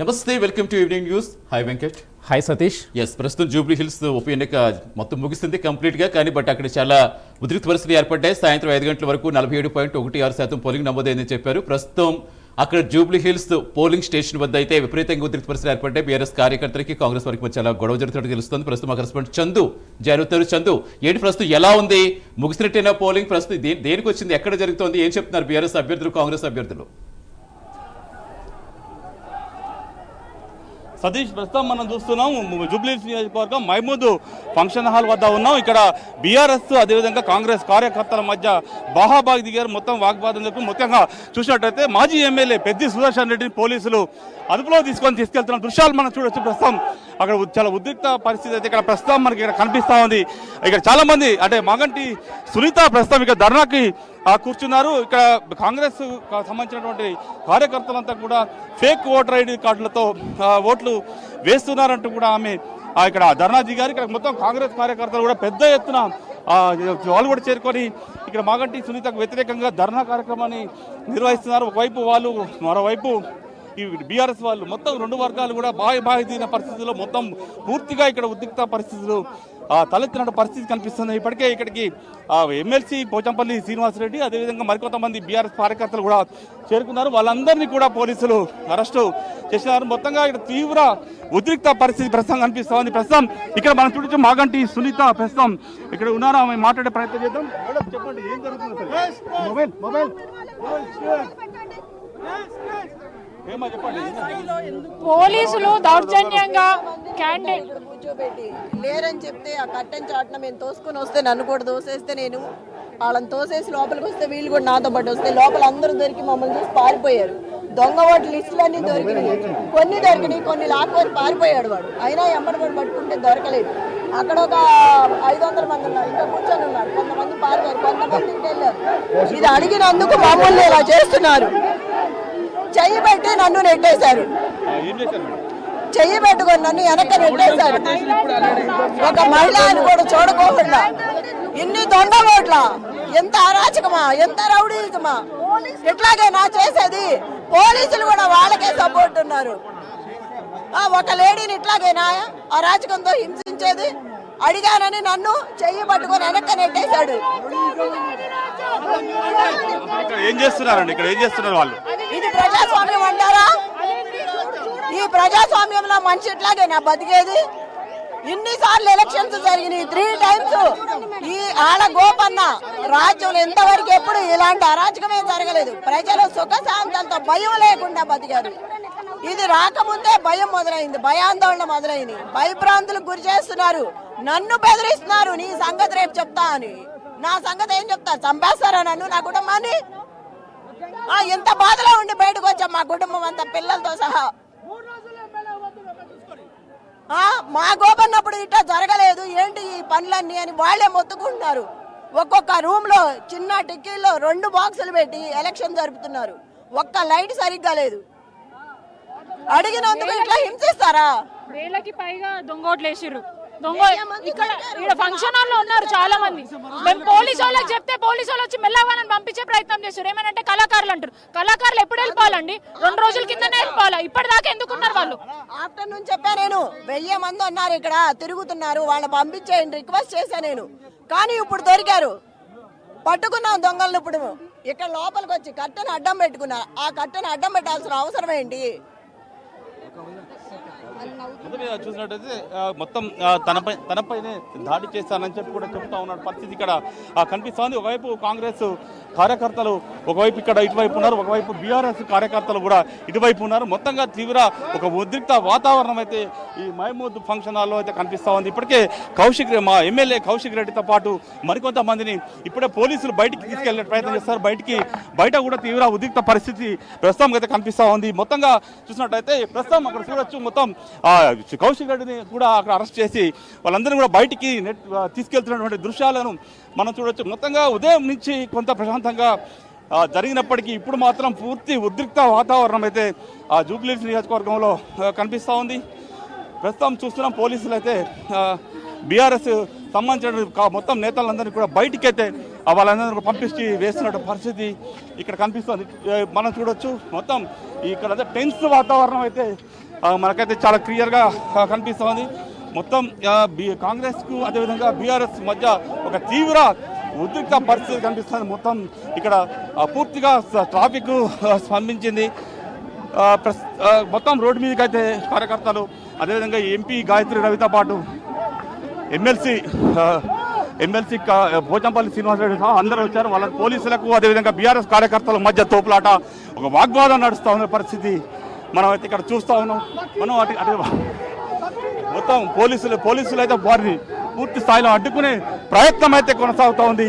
నమస్తే welcome to evening news hi Venkat hi Satish yes ప్రస్తుతం జూబ్లీ హిల్స్ ఉప ఎన్నిక మొత్తం ముగిస్తుంది కంప్లీట్గా కానీ బట్ అక్కడ చాలా ఉద్రిక్త పరిస్థితులు ఏర్పడ్డాయి. సాయంత్రం ఐదు గంటల వరకు నలభై ఏడు పాయింట్ ఒకటి ఆరు శాతం పోలింగ్ నమోదైందని చెప్పారు. ప్రస్తుతం అక్కడ జూబ్లీ హిల్స్ పోలింగ్ స్టేషన్ వద్ద అయితే విపరీతంగా ఉద్రిక్త పరిస్థితులు ఏర్పడ్డాయి. బీఆర్ఎస్ కార్యకర్తలకి కాంగ్రెస్ వారికి మధ్య చాలా గొడవ జరుగుతున్నట్టు తెలుస్తుంది. ప్రస్తుతం మా కరెస్పాండెంట్ చందు జారుతారు చందు ఏంటి ప్రస్తుతం? ఎలా ఉంది? ముగిసినట్టేనా పోలింగ్? ప్రస్తుతం దేనికి వచ్చింది? ఎక్కడ జరుగుతోంది? ఏం చెప్తున్నారు బీఆర్ఎస్ అభ్యర్థులు కాంగ్రెస్ అభ్యర్థులు? సతీష్ ప్రస్తుతం మనం చూస్తున్నాం జూబ్లీ నియోజకవర్గం మహమూద్ ఫంక్షన్ హాల్ వద్ద ఉన్నాం. ఇక్కడ బీఆర్ఎస్ అదేవిధంగా కాంగ్రెస్ కార్యకర్తల మధ్య బాహాబాగ్ దిగారు. మొత్తం వాగ్వాదం చెప్పి ముఖ్యంగా చూసినట్టయితే మాజీ ఎమ్మెల్యే పెద్ది సుదర్శన్ రెడ్డిని పోలీసులు అదుపులో తీసుకొని తీసుకెళ్తున్న దృశ్యాలు మనం చూడొచ్చు ప్రస్తుతం. అక్కడ చాలా ఉద్రిక్త పరిస్థితి అయితే ఇక్కడ ప్రస్తుతం మనకి ఇక్కడ కనిపిస్తా ఉంది. ఇక్కడ చాలా మంది అంటే మాగంటి సునీత ప్రస్తుతం ఇక్కడ ధర్నాకి కూర్చున్నారు. ఇక్కడ కాంగ్రెస్ సంబంధించినటువంటి కార్యకర్తలంతా కూడా ఫేక్ ఓటర్ ఐడి కార్డులతో ఓట్లు వేస్తున్నారంటూ కూడా ఆమె ఇక్కడ ధర్నా దిగారు ఇక్కడ మొత్తం కాంగ్రెస్ కార్యకర్తలు కూడా పెద్ద ఎత్తున వాళ్ళు కూడా చేరుకొని ఇక్కడ మాగంటి సునీతకు వ్యతిరేకంగా ధర్నా కార్యక్రమాన్ని నిర్వహిస్తున్నారు. ఒకవైపు వాళ్ళు మరోవైపు ఈ బీఆర్ఎస్ వాళ్ళు మొత్తం రెండు వర్గాలు కూడా బాగా బాగా దిగిన పరిస్థితుల్లో మొత్తం పూర్తిగా ఇక్కడ ఉద్రిక్త పరిస్థితులు తలెత్తిన పరిస్థితి కనిపిస్తుంది. ఇప్పటికే ఇక్కడికి ఎమ్మెల్సీ పోచంపల్లి శ్రీనివాసరెడ్డి అదేవిధంగా మరికొంతమంది బీఆర్ఎస్ కార్యకర్తలు కూడా చేరుకున్నారు. వాళ్ళందరినీ కూడా పోలీసులు అరెస్టు చేసినారు. మొత్తంగా ఇక్కడ తీవ్ర ఉద్రిక్త పరిస్థితి ప్రస్తుతం కనిపిస్తా ఉంది ప్రస్తుతం ఇక్కడ మనం చూడొచ్చు మాగంటి సునీత ప్రస్తుతం ఇక్కడ ఉన్నారా? ఆమె మాట్లాడే ప్రయత్నం చేద్దాం. చెప్పండి ఏం జరుగుతుంది మొబైల్ మొబైల్. చెప్పండి? పోలీసులు దౌర్జన్యంగా క్యాండిడేట్ కూర్చోబెట్టి లేరని చెప్తే ఆ కట్టెన్ చాటున మేము తోసుకొని వస్తే నన్ను కూడా తోసేస్తే నేను వాళ్ళని తోసేసి లోపలికి వస్తే వీళ్ళు కూడా నాతో పాటు వస్తే లోపల అందరూ దొరికి మమ్మల్ని చూసి పారిపోయారు. దొంగ ఓట్ల లిస్టులన్నీ దొరికినాయి. కొన్ని దొరికినాయి కొన్ని లాక్కొని పారిపోయాడు వాడు. అయినా ఎమ్మడి పట్టుకుంటే దొరకలేదు. అక్కడ ఒక ఐదు వందల మంది ఉన్నారు ఇంకా కూర్చొని ఉన్నారు. కొంతమంది పారిపోయారు కొంతమంది వెళ్ళారు. ఇది అడిగినందుకు మమ్మల్ని ఇలా చేస్తున్నారు. చెయ్యి పెట్టి నన్ను నెట్టేశారు. చెయ్యి పెట్టుకొని నన్ను వెనక నెట్టేశారు. ఒక మహిళ అని కూడా చూడకోకుండా ఇన్ని దొంగ ఓట్ల. ఎంత అరాచకమా ఎంత రౌడీజమా. ఇట్లాగే నా చేసేది పోలీసులు కూడా వాళ్ళకే సపోర్ట్ ఉన్నారు. ఒక లేడీని ఇట్లాగేనా అరాచకంతో హింసించేది అడిగానని నన్ను చెయ్యి పట్టుకొని వెనక నెట్టేశాడు. ఏం చేస్తున్నారండి ఇక్కడ? ఏం చేస్తున్నారు వాళ్ళు? ఇది ప్రజాస్వామ్యం అంటారా? ఈ ప్రజాస్వామ్యంలో మనిషి ఇట్లాగే నా బతికేది? ఇన్నిసార్లు ఎలక్షన్స్ జరిగినాయి త్రీ టైమ్స్ ఈ ఆడ గోపన్న రాజ్యంలో ఇంతవరకు ఎప్పుడు ఇలాంటి అరాచకమే జరగలేదు. ప్రజలు సుఖశాంతంతో భయం లేకుండా బతికారు. ఇది రాకముందే భయం మొదలైంది భయాందోళన మొదలైంది. భయభ్రాంతులకు గురి చేస్తున్నారు. నన్ను బెదిరిస్తున్నారు నీ సంగతి రేపు చెప్తా అని. నా సంగతి ఏం చెప్తా? చంపేస్తారా నన్ను నా కుటుంబాన్ని? ఇంత ఎంత బాధలో ఉండి బయటకు వచ్చాం మా కుటుంబం అంతా పిల్లలతో సహా. మా గోపన్నప్పుడు ఇట్లా జరగలేదు. ఏంటి ఈ పనులన్నీ అని వాళ్ళే మొత్తుకుంటున్నారు. ఒక్కొక్క రూమ్లో చిన్న టిక్కీల్లో రెండు బాక్సులు పెట్టి ఎలక్షన్ జరుపుతున్నారు. ఒక్క లైట్ సరిగ్గా లేదు. అడిగినందుకు ఇట్లా హింసిస్తారా? వేలకి పైగా దొంగ దొంగ ఇక్కడ ఇక్కడ ఫంక్షన్ హాల్లో ఉన్నారు చాలా మంది మేము పోలీసు వాళ్ళకి చెప్తే పోలీసు వాళ్ళు వచ్చి మెల్లగా నన్ను పంపించే ప్రయత్నం చేశారు ఏమనంటే కళాకారులు అంటారు కళాకారులు ఎప్పుడు వెళ్ళిపోవాలండి? రెండు రోజుల కిందనే వెళ్ళిపోవాలా? ఇప్పటిదాకా ఎందుకున్నారు వాళ్ళు? ఆఫ్టర్నూన్ చెప్పా నేను. వెయ్యి మంది ఉన్నారు ఇక్కడ తిరుగుతున్నారు. వాళ్ళని పంపించేయండి రిక్వెస్ట్ చేశా నేను. కానీ ఇప్పుడు దొరికారు. పట్టుకున్నాం దొంగలను ఇప్పుడు. ఇక్కడ లోపలికి వచ్చి కట్టెను అడ్డం పెట్టుకున్నారు. ఆ కట్టెను అడ్డం పెట్టాల్సిన అవసరం ఏంటి? చూసినట్టయితే మొత్తం తనపై తనపైనే దాడి చేస్తానని చెప్పి కూడా చెప్తా ఉన్నాడు పరిస్థితి ఇక్కడ కనిపిస్తోంది. ఒకవైపు కాంగ్రెస్ కార్యకర్తలు ఒకవైపు ఇక్కడ ఇటువైపు ఉన్నారు ఒకవైపు బీఆర్ఎస్ కార్యకర్తలు కూడా ఇటువైపు ఉన్నారు. మొత్తంగా తీవ్ర ఒక ఉద్రిక్త వాతావరణం అయితే ఈ మహమూద్ ఫంక్షన్ హాల్లో అయితే కనిపిస్తూ ఉంది. ఇప్పటికే కౌశిక్ మా ఎమ్మెల్యే కౌశిక్ రెడ్డితో పాటు మరికొంతమందిని ఇప్పుడే పోలీసులు బయటికి తీసుకెళ్ళే ప్రయత్నం చేస్తారు. బయటికి బయట కూడా తీవ్ర ఉద్రిక్త పరిస్థితి ప్రస్తుతం అయితే కనిపిస్తా ఉంది. మొత్తంగా చూసినట్టయితే ప్రస్తుతం అక్కడ చూడొచ్చు మొత్తం కౌశిక్ రెడ్డిని కూడా అక్కడ అరెస్ట్ చేసి వాళ్ళందరినీ కూడా బయటికి నెట్ తీసుకెళ్తున్నటువంటి దృశ్యాలను మనం చూడొచ్చు. మొత్తంగా ఉదయం నుంచి కొంత ప్రశాంతంగా జరిగినప్పటికీ ఇప్పుడు మాత్రం పూర్తి ఉద్రిక్త వాతావరణం అయితే ఆ జూబ్లీస్ నియోజకవర్గంలో కనిపిస్తూ ఉంది. ప్రస్తుతం చూస్తున్నాం పోలీసులు అయితే బీఆర్ఎస్ సంబంధించిన మొత్తం నేతలందరినీ కూడా బయటికి అయితే వాళ్ళందరినీ కూడా పంపించి వేస్తున్న పరిస్థితి ఇక్కడ కనిపిస్తుంది. మనం చూడొచ్చు. మొత్తం ఇక్కడ టెన్స్ వాతావరణం అయితే మనకైతే చాలా క్లియర్గా కనిపిస్తుంది కనిపిస్తోంది. మొత్తం బి- కాంగ్రెస్కు అదేవిధంగా బీఆర్ఎస్ మధ్య ఒక తీవ్ర ఉద్రిక్త పరిస్థితి కనిపిస్తుంది. మొత్తం ఇక్కడ పూర్తిగా ట్రాఫిక్ స్పందించింది. ప్రస్- మొత్తం రోడ్డు మీదకి అయితే కార్యకర్తలు అదేవిధంగా ఎంపీ గాయత్రి రవితో పాటు ఎమ్మెల్సీ ఎమ్మెల్సీ భోజంపల్లి శ్రీనివాసరెడ్డి సహా అందరూ వచ్చారు. వాళ్ళ పోలీసులకు అదేవిధంగా బీఆర్ఎస్ కార్యకర్తల మధ్య తోపులాట ఒక వాగ్వాదం నడుస్తూ ఉన్న పరిస్థితి. మనం అయితే ఇక్కడ చూస్తూ ఉన్నాం. మనం అటు అటు మొత్తం పోలీసులు పోలీసులు అయితే వారిని పూర్తి స్థాయిలో అడ్డుకునే ప్రయత్నం అయితే కొనసాగుతూ ఉంది.